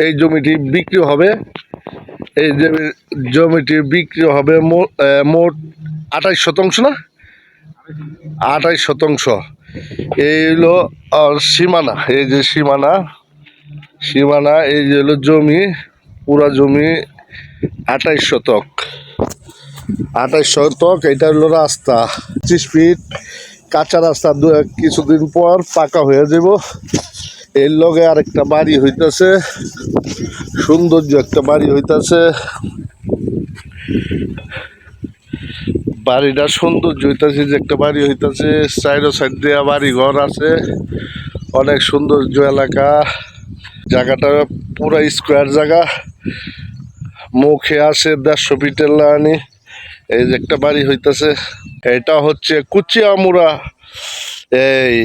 এই জমিটি বিক্রি হবে। এই জমি- জমিটি বিক্রি হবে মোট আঠাইশ শতাংশ না? আঠাইশ শতাংশ। এই হলো সীমানা। এই যে সীমানা সীমানা, এই যে হলো জমি, পুরা জমি আঠাইশ শতক। আঠাইশ শতক, এটা হলো রাস্তা। পঁচিশ ফিট, কাঁচা রাস্তা কিছুদিন পর পাকা হয়ে যাব এর লগে আরেকটা বাড়ি হইতাছে। সৌন্দর্য একটা বাড়ি হইতাছে। বাড়িটা সৌন্দর্য হইতাছে যে একটা বাড়ি হইতাছে। সাইডো সাইড দিয়া বাড়ি ঘর আছে। অনেক সৌন্দর্য এলাকা। জায়গাটা পুরা স্কোয়ার জায়গা। মুখে আসে দেড়শো ফিটের লানি এই যে একটা বাড়ি হইতাছে। এটা হচ্ছে কুচিয়ামুড়া। এই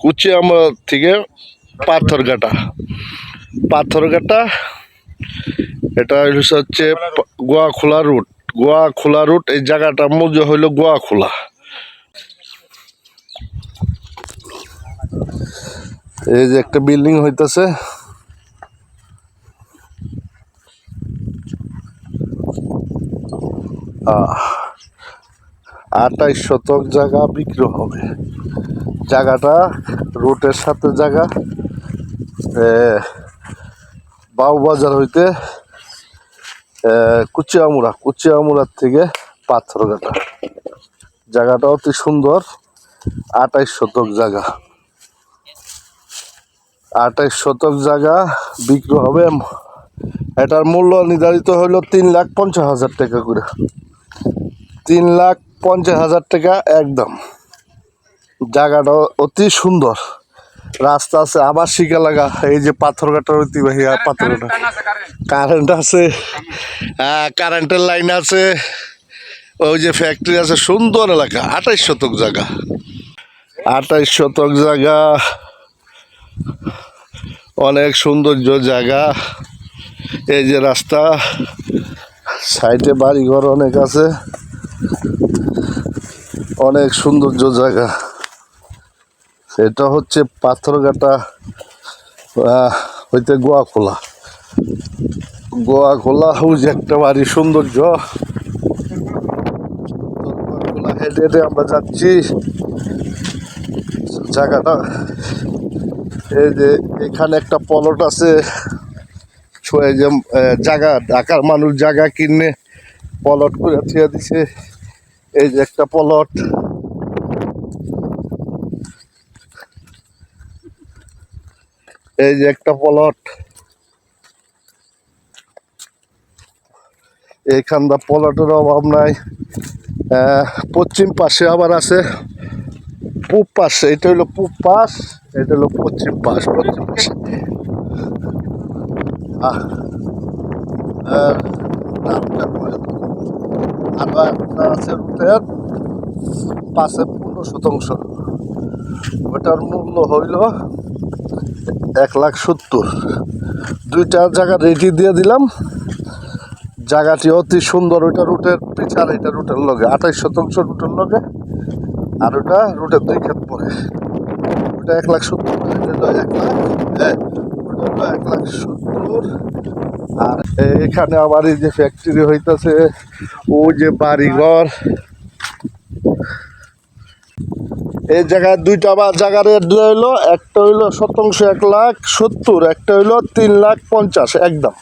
কুচিয়ামুড়া থেকে পাথরঘাটা। পাথরঘাটা, এটা হচ্ছে গোয়াখোলা রুট। গোয়াখোলা রুট, এই জায়গাটা মূল্য হইল গোয়াখোলা। এই যে একটা বিল্ডিং হইতাছে। আটাইশ শতক জায়গা বিক্রি হবে। জায়গাটা রুটের সাথে জায়গা। বাউবাজার হইতে কুচিয়ামুড়া কুচিয়ামুড়ার থেকে পাথরঘাটা। জায়গাটা অতি সুন্দর আটাইশ শতক জায়গা। আটাইশ শতক জায়গা, বিক্রি হবে এটার মূল্য নির্ধারিত হলো তিন লাখ পঞ্চাশ হাজার টাকা করে। তিন লাখ পঞ্চাশ হাজার টাকা একদম। জায়গাটা অতি সুন্দর। রাস্তা আছে আবার শিকা লাগা। এই যে পাথর পাথরঘাটার আর পাথরঘাটা কারেন্ট আছে হ্যাঁ কারেন্টের লাইন আছে। ওই যে ফ্যাক্টরি আছে সুন্দর এলাকা আঠাইশ শতক জায়গা। আঠাইশ শতক জায়গা। অনেক সৌন্দর্য জায়গা। এই যে রাস্তা সাইডে বাড়িঘর অনেক আছে। অনেক সৌন্দর্য জায়গা। এটা হচ্ছে পাথরঘাটা হইতে গোয়া খোলা গোয়া খোলা হাউস একটা বাড়ি, সৌন্দর্য। হেঁটে হেঁটে আমরা যাচ্ছি। জায়গাটা, এই যে এখানে একটা পলট আছে। জায়গা, ঢাকার মানুষ জায়গা কিনে পলট করে থিয়ে দিছে। এই যে একটা পলট। এই যে একটা পলট এইখানটা পলটের অভাব নাই। পশ্চিম পাশে আবার আছে। পূব পাশে, এটা হলো পূব পাশ, এটা হলো পশ্চিম পাশ, পশ্চিম পাশে। একটা আছে পাশে পনেরো শতাংশ। ওটার মূল্য হইল এক লাখ সত্তর। দুইটা জায়গা রেডি দিয়ে দিলাম। জায়গাটি অতি সুন্দর, ওইটা রুটের পিছার এটা রুটের লগে, আঠাইশ শতাংশ রুটের লগে, আর ওটা রুটের দুই ক্ষেত পরে। ওটা এক লাখ সত্তর এক লাখ। হ্যাঁ এক লাখ সত্তর। আর এখানে আবার এই যে ফ্যাক্টরি হইতাছে ও যে বাড়িঘর। এই জায়গায় দুইটা বা জায়গার দেওয়া হইল, একটা হইল শতাংশ এক লাখ সত্তর, একটা হইল তিন লাখ পঞ্চাশ, একদম।